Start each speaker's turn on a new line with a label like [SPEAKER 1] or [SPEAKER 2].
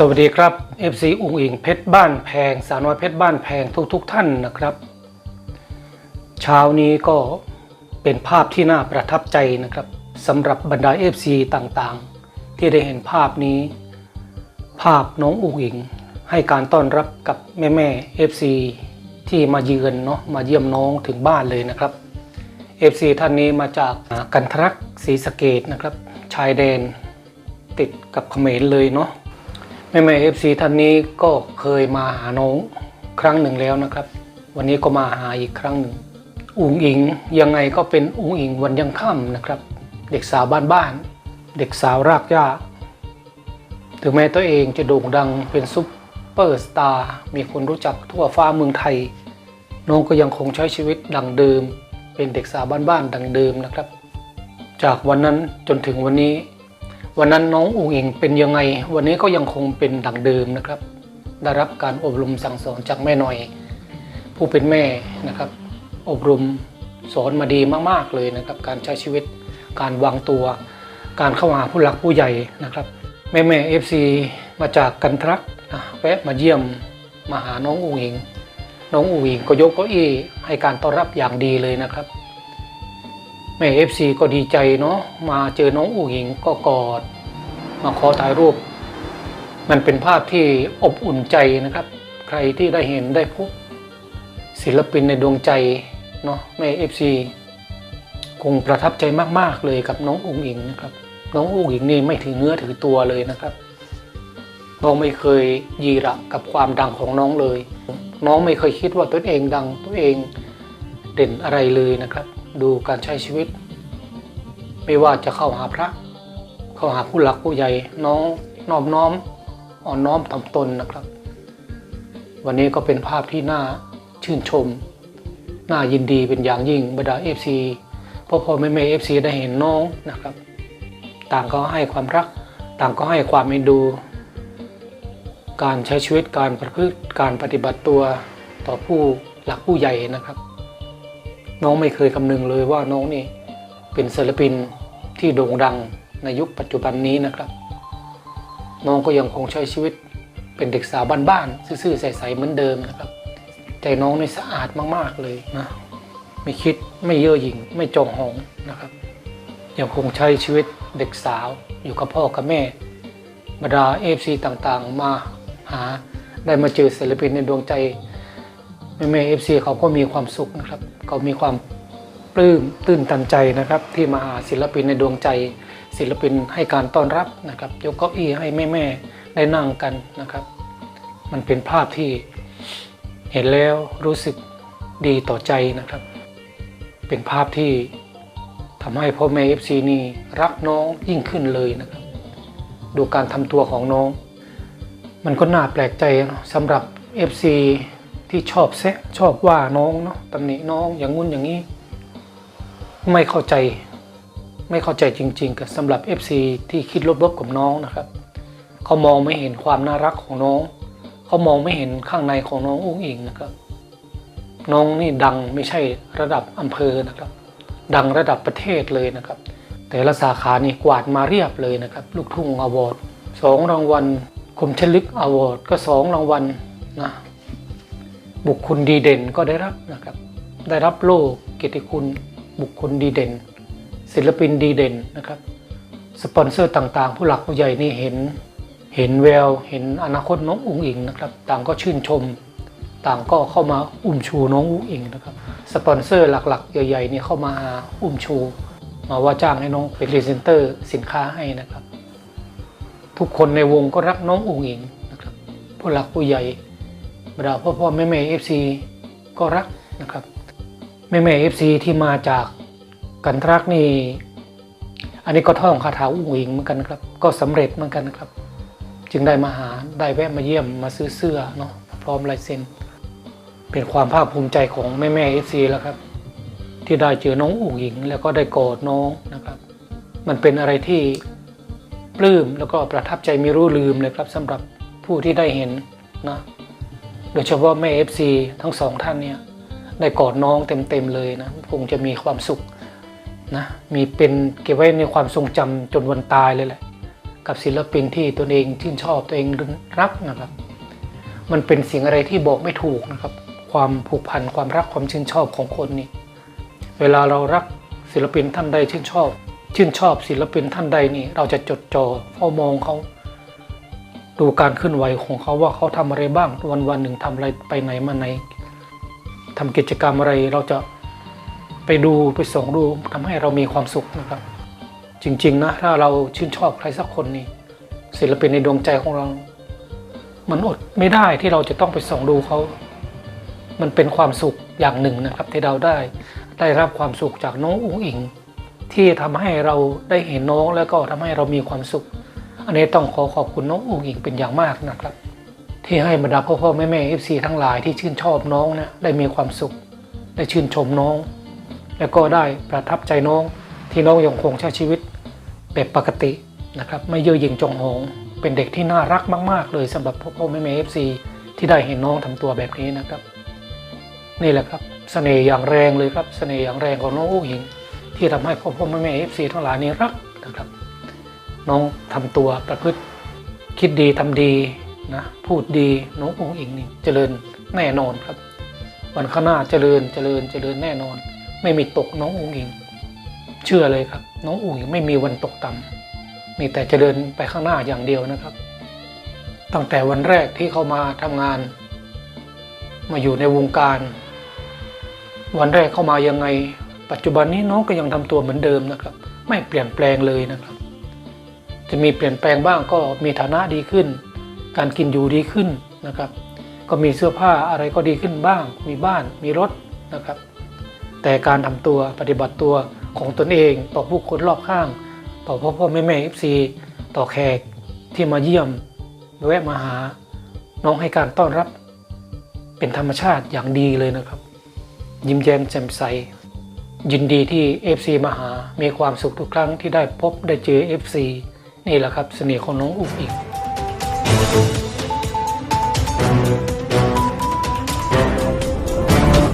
[SPEAKER 1] สวัสดีครับ FC อุ้งอิงเพชรบ้านแพง สาวน้อยเพชรบ้านแพงทุกๆทท่านนะครับ เช้านี้ก็เป็นภาพที่น่าประทับใจนะครับสำหรับบรรดา FC ต่างๆ ที่ได้เห็นภาพนี้ ภาพน้องอุ้งอิง ให้การต้อนรับกับแม่แม่ๆ FC ที่มาเยือนเนาะมาเยี่ยมน้องถึงบ้านเลยนะครับ FC ท่านนี้มาจากกันทรักศรีสะเกดนะครับ ชายแดนติดกับเขมรเลยเนาะ แม่แม่เอฟซีท่านนี้ก็เคยมาหาน้องครั้งหนึ่งแล้วนะครับ วันนี้ก็มาหาอีกครั้งหนึ่งอุ๋งอิงยังไงก็เป็นอุ๋งอิงวันยังค่ำนะครับ เด็กสาวบ้านๆเด็กสาวรากหญ้าถึงแม้ตัวเองจะโด่งดังเป็นซุปเปอร์สตาร์มีคนรู้จักทั่วฟ้าเมืองไทย น้องก็ยังคงใช้ชีวิตดังเดิม เป็นเด็กสาวบ้านๆดังเดิมนะครับ จากวันนั้นจนถึงวันนี้ วันนั้นน้องอุ๋งอิงเป็นยังไง วันนี้ก็ยังคงเป็นดังเดิมนะครับ ได้รับการอบรมสั่งสอนจากแม่หน่อย ผู้เป็นแม่นะครับ อบรมสอนมาดีมากๆเลยนะครับ การใช้ชีวิตการวางตัว การเข้าหาผู้หลักผู้ใหญ่นะครับ แม่แม่เอฟซีมาจากกันทรักนะแวะมาเยี่ยมมาหาน้องอุ๋งอิงน้องอุ๋งอิงก็ยกเก้าอี้ให้การต้อนรับอย่างดีเลยนะครับ แม่เอฟซีก็ดีใจเนาะมาเจอน้องอูหญิงก็กอด มาขอถ่ายรูป มันเป็นภาพที่อบอุ่นใจนะครับ ใครที่ได้เห็นได้พบศิลปินในดวงใจเนาะแม่เอฟซีคงประทับใจมาก ๆ เลยกับน้องอุ๋งอิงนะครับ น้องอุ๋งอิงนี่ไม่ถือเนื้อถือตัวเลยนะครับ น้องไม่เคยยีระกับความดังของน้องเลย น้องไม่เคยคิดว่าตัวเองดังตัวเองเด่นอะไรเลยนะครับ ดูการใช้ชีวิต ไม่ว่าจะเข้าหาพระ เข้าหาผู้หลักผู้ใหญ่น้องนอบน้อมอ่อนน้อมถ่อมตนนะครับ วันนี้ก็เป็นภาพที่น่าชื่นชม น่ายินดีเป็นอย่างยิ่งบรรดาเอฟซีพ่อพ่อแม่แม่เอฟซีได้เห็นน้องนะครับ ต่างก็ให้ความรัก ต่างก็ให้ความเอ็นดู การใช้ชีวิตการประพฤติการปฏิบัติตัวต่อผู้หลักผู้ใหญ่นะครับ น้องไม่เคยคำนึงเลยว่าน้องนี่เป็นศิลปินที่โด่งดังในยุคปัจจุบันนี้นะครับ น้องก็ยังคงใช้ชีวิตเป็นเด็กสาวบ้านๆซื่อๆใสๆเหมือนเดิมนะครับ ใจน้องนี่สะอาดมากๆเลยนะไม่คิดไม่เย่อหยิ่งไม่จองหองนะครับ ยังคงใช้ชีวิตเด็กสาวอยู่กับพ่อกับแม่บรรดาเอฟซีต่างๆ มาหาได้มาเจอศิลปินในดวงใจ แม่แม่เอฟซีเขาก็มีความสุขนะครับเขามีความปลื้มตื้นตันใจนะครับ ที่มาหาศิลปินในดวงใจ ศิลปินให้การต้อนรับนะครับ ยกเก้าอี้ให้แม่แม่ๆได้นั่งกันนะครับ มันเป็นภาพที่เห็นแล้วรู้สึกดีต่อใจนะครับ เป็นภาพที่ทำให้พ่อแม่เอฟซีนี่รักน้องยิ่งขึ้นเลยนะครับ ดูการทำตัวของน้อง มันก็น่าแปลกใจนะสำหรับ FC ที่ชอบแซะชอบว่าน้องเนาะตำหนิน้องอย่างงุ้นอย่างนี้ ไม่เข้าใจไม่เข้าใจจริงๆกับสำหรับ FC ที่คิดลบๆกับน้องนะครับ เขามองไม่เห็นความน่ารักของน้อง เขามองไม่เห็นข้างในของน้องอุ้งอิงนะครับ น้องนี่ดังไม่ใช่ระดับอำเภอนะครับ ดังระดับประเทศเลยนะครับ แต่ละสาขานี่กวาดมาเรียบเลยนะครับ ลูกทุ่งอวอร์ดสองรางวัลคมชลึกอวอร์ดก็สองรางวัลนะ บุคคลดีเด่นก็ได้รับนะครับ ได้รับโล่เกียรติคุณบุคคลดีเด่น ศิลปินดีเด่นนะครับ สปอนเซอร์ต่างๆ ผู้หลักผู้ใหญ่นี่เห็น เห็นแวว เห็นอนาคตน้องอุ๋งอิงนะครับ ต่างก็ชื่นชม ต่างก็เข้ามาอุ้มชูน้องอุ๋งอิงนะครับ สปอนเซอร์หลักๆ ใหญ่ๆนี่เข้ามาอุ้มชู มาว่าจ้างให้น้องเป็นรีเซนเตอร์สินค้าให้นะครับ ทุกคนในวงก็รักน้องอุ๋งอิงนะครับ ผู้หลักผู้ใหญ่ บรรดาพ่อพ่อแม่แม่เอฟซีก็รักนะครับแม่แม่เอฟซีที่มาจากกันทรักนี่อันนี้ก็ท่องคาถาอุ้งอิงเหมือนกันนะครับ ก็สำเร็จเหมือนกันนะครับ จึงได้มาหาได้แวะมาเยี่ยมมาซื้อเสื้อเนาะพร้อมลายเซ็นเป็นความภาคภูมิใจของแม่แม่เอฟซีแล้วครับ ที่ได้เจอน้องอุ๋งอิง แล้วก็ได้กอดน้องนะครับ มันเป็นอะไรที่ปลื้มแล้วก็ประทับใจไม่รู้ลืมเลยครับสำหรับผู้ที่ได้เห็นนะ โดยเฉพาะแม่เอฟซีทั้งสองท่านเนี่ยได้กอดน้องเต็มๆเลยนะคงจะมีความสุขนะมีเป็นเก็บไว้ในความทรงจำจนวันตายเลยแหละ กับศิลปินที่ตนเองชื่นชอบตัวเองรักนะครับ มันเป็นสิ่งอะไรที่บอกไม่ถูกนะครับ ความผูกพันความรักความชื่นชอบของคนนี่เวลาเรารักศิลปินท่านใดชื่นชอบ ชื่นชอบศิลปินท่านใดนี่เราจะจดจ่อเฝ้ามองเขา ดูการเคลื่อนไหวของเขาว่าเขาทำอะไรบ้าง วันวันหนึ่งทำอะไรไปไหนมาไหนทำกิจกรรมอะไรเราจะไปดูไปส่องดูทำให้เรามีความสุขนะครับ จริงๆนะถ้าเราชื่นชอบใครสักคนนี่ศิลปินในดวงใจของเรา มันอดไม่ได้ที่เราจะต้องไปส่องดูเขา มันเป็นความสุขอย่างหนึ่งนะครับ ที่เราได้ได้รับความสุขจากน้องอุ๋งอิง ที่ทำให้เราได้เห็นน้องแล้วก็ทำให้เรามีความสุข อันนี้ต้องขอขอบคุณน้องอุ๋งอิงเป็นอย่างมากนะครับ ที่ให้บรรดาพ่อพ่อแม่แม่เอฟซีทั้งหลายที่ชื่นชอบน้องนะได้มีความสุข ได้ชื่นชมน้อง แล้วก็ได้ประทับใจน้องที่น้องยังคงใช้ชีวิตแบบปกตินะครับไม่เย่อหยิ่งจองหงเป็นเด็กที่น่ารักมาก ๆ เลยสำหรับพ่อพ่อแม่แม่เอฟซีที่ได้เห็นน้องทำตัวแบบนี้นะครับ นี่แหละครับเสน่ห์อย่างแรงเลยครับเสน่ห์อย่างแรงของน้องอุ้งอิง ที่ทำให้พ่อพ่อแม่แม่เอฟซีทั้งหลายนี้รักนะครับ น้องทำตัวประพฤติคิดดีทำดีนะพูดดีน้องอุ้งอิงนี่เจริญแน่นอนครับ วันข้างหน้าเจริญเจริญเจริญแน่นอน ไม่มีตกน้องอุ้งอิง เชื่อเลยครับ น้องอุ้งอิงไม่มีวันตกต่ำมีแต่เจริญไปข้างหน้าอย่างเดียวนะครับ ตั้งแต่วันแรกที่เขามาทำงาน มาอยู่ในวงการ วันแรกเข้ามายังไง ปัจจุบันนี้น้องก็ยังทำตัวเหมือนเดิมนะครับ ไม่เปลี่ยนแปลงเลยนะครับ จะมีเปลี่ยนแปลงบ้างก็มีฐานะดีขึ้น การกินอยู่ดีขึ้นนะครับ ก็มีเสื้อผ้าอะไรก็ดีขึ้นบ้าง มีบ้านมีรถนะครับ แต่การทำตัวปฏิบัติตัวของตนเอง ต่อผู้คนรอบข้าง ต่อพ่อพ่อแม่แม่เอฟซีต่อแขกที่มาเยี่ยมแวะมาหาน้องให้การต้อนรับ เป็นธรรมชาติอย่างดีเลยนะครับ ยิ้มแย้มแจ่มใส ยินดีที่ FC มาหา มีความสุขทุกครั้งที่ได้พบได้เจอ FC นี่แหละครับเสน่ห์ของน้องอุ๋งอิง